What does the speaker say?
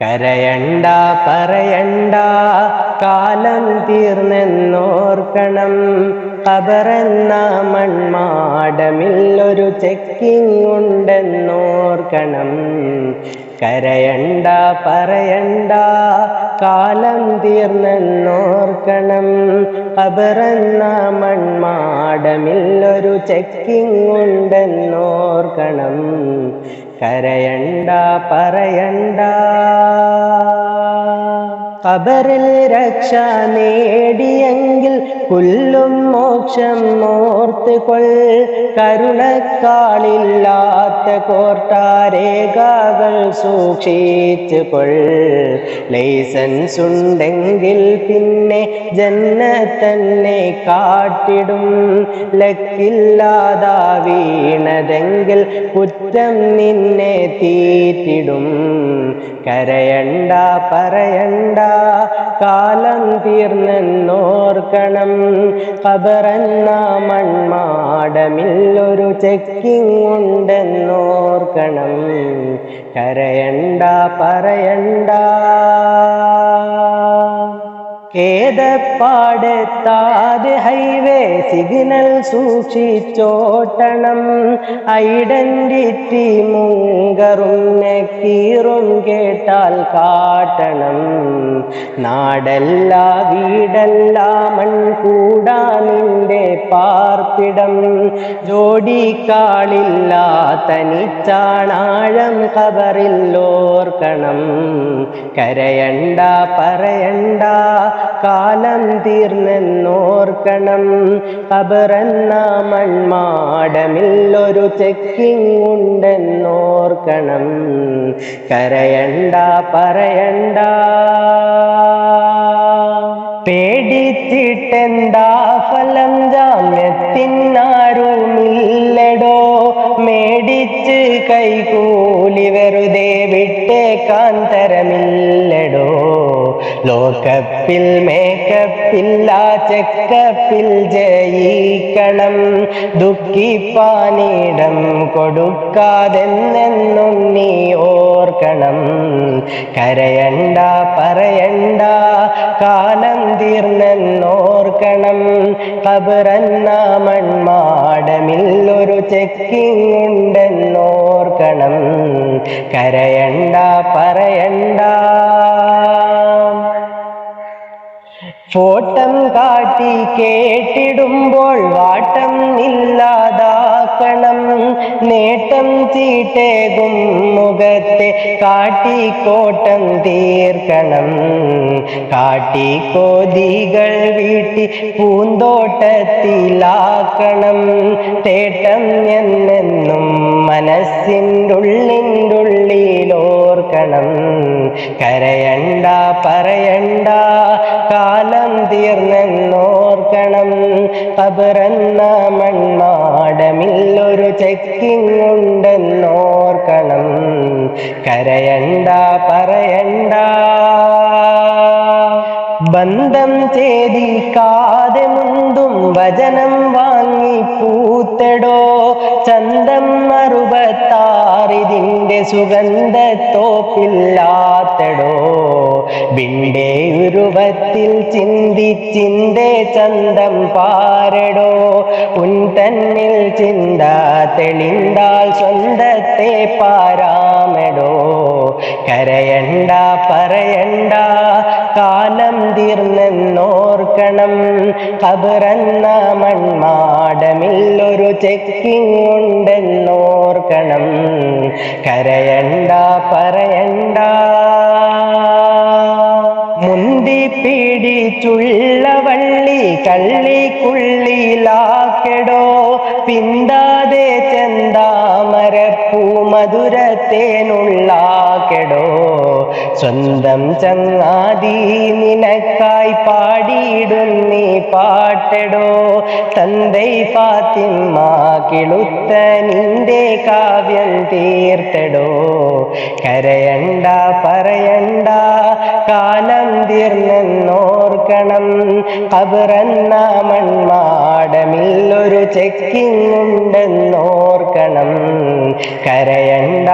കരയണ്ട പറയണ്ട കാലം തീർന്നെന്നോർക്കണം. ഖബറെന്ന മൺമാടമില്ലൊരു ചെക്കിങ് ഉണ്ടെന്നോർക്കണം കരയണ്ട പറയണ്ട കാലം തീർന്നെന്നോർക്കണം. ഖബറെന്ന മൺമാടമില്ലൊരു ചെക്കിങ് ഉണ്ടെന്നോർക്കണം കരയണ്ട പറയണ്ട. ഖബറിൽ രക്ഷ നേടിയെങ്കിൽ പുല്ലും മോക്ഷം ഓർത്ത് കൊൾ കരുണക്കാളില്ലാത്ത കോർട്ടാരേഖകൾ സൂക്ഷിച്ചുകൊൾ. ലൈസൻസ് ഉണ്ടെങ്കിൽ പിന്നെ ജന്നത്തന്നെ കാട്ടിടും. ലക്കില്ലാതാ വീണതെങ്കിൽ കുറ്റം നിന്നെ തീറ്റിടും. കരയണ്ട പറയണ്ട കാലം തീർന്നെന്നോർക്കണം. ഖബറെന്ന മൺമാടമില്ലൊരു ചെക്കിങ് ഉണ്ടെന്നോർക്കണം കരയണ്ട പറയണ്ട. കേതപ്പാടെത്താതെ ഹൈവേ സിഗ്നൽ സൂക്ഷിച്ചോട്ടണം. ഐഡന്റിറ്റി മുങ്കറും നെക്കീറും കേട്ടാൽ കാട്ടണം. നാടല്ല വീടല്ല പാർപ്പിടം ജോഡിക്കാളില്ല തനിച്ചാണാഴം കബറില്ലോർക്കണം കരയണ്ട പറയണ്ട കാലം തീർന്നെന്നോർക്കണം. കബറെന്ന മൺമാടമില്ലൊരു ചെക്കിങ് ഉണ്ടെന്നോർക്കണം കരയണ്ട പറയണ്ട. പേടിച്ചിട്ടെന്താ ഫലം ജാമ്യത്തിനാരുമില്ലടോ മേടിച്ച് കൈകൂലി വെറുതെ വിട്ടേക്കാൻ തരമില്ലടോ ലോകപ്പിൽ മേക്കപ്പില്ല ചെക്കപ്പിൽ ജയിക്കണം. ദുഃഖിപ്പാനിടം കൊടുക്കാതെന്നെന്നും നീ ഓർക്കണം. കരയണ്ട പറയണ്ട കാലം തീർന്നെന്നോർക്കണം കബറന്ന മൺമാടമില്ലൊരു ചെക്കിങ് ഉണ്ടെന്നോർക്കണം കരയണ്ട പറയണ്ട. ഫോട്ടം കാട്ടി കേട്ടിടുമ്പോൾ വാട്ടം ഇല്ലാതാക്കണം. നേട്ടം ചീട്ടേകും കാട്ടിക്കോട്ടം തീർക്കണം. കാട്ടിക്കോതികൾ വീട്ടി പൂന്തോട്ടത്തിലാക്കണം. തേട്ടം എന്നെന്നും മനസ്സിന്റെ ഉള്ളിന്റെ ഉള്ളിലോർക്കണം കരയണ്ട പറയണ്ട കബറന്ന ചെക്കിങ്ങുണ്ടെന്നോർക്കണം. കരയണ്ട പറയണ്ട. ബന്ധം ചേദിക്കാതെ മുന്തും വചനം വാങ്ങി പൂത്തടോ. ചന്തം അറുപത്താറിതിന്റെ സുഗന്ധത്തോപ്പില്ലാത്തടോ. ബിണ്ടേ ഉരുവത്തിൽ ചിന്തിച്ചിന്റെ ചന്തം പാരടോ. ഉൻ തന്നിൽ ചിന്ത തെളിന്താൽ സ്വന്തത്തെ പാരാമെടോ. കരയണ്ട പറയണ്ട കാലം തീർന്നെന്നോർക്കണം. കബറന്ന മൺമാടമില്ലൊരു ചെക്കിങ് ഉണ്ടെന്നോർക്കണം കരയണ്ട പറയണ്ട കള്ളിക്കുള്ളിലാക്കെടോ പിന്താതെ ചെന്താമരപ്പൂ മധുരത്തേനുള്ളാക്കെടോ. സ്വന്തം ചങ്ങാതി നിനക്കായി പാടിയിടുന്നീ പാട്ടെടോ. തന്തൈ ഫാത്തിമ്മ കിളുത്ത നിന്റെ കാവ്യം തീർത്തെടോ. കരയണ്ട പറയണ്ട കാലം തീർന്നെന്നോർക്കണം. കബറന്ന മൺമാടമില്ലൊരു ചെക്കിങ് ഉണ്ടെന്നോർക്കണം കരയണ്ട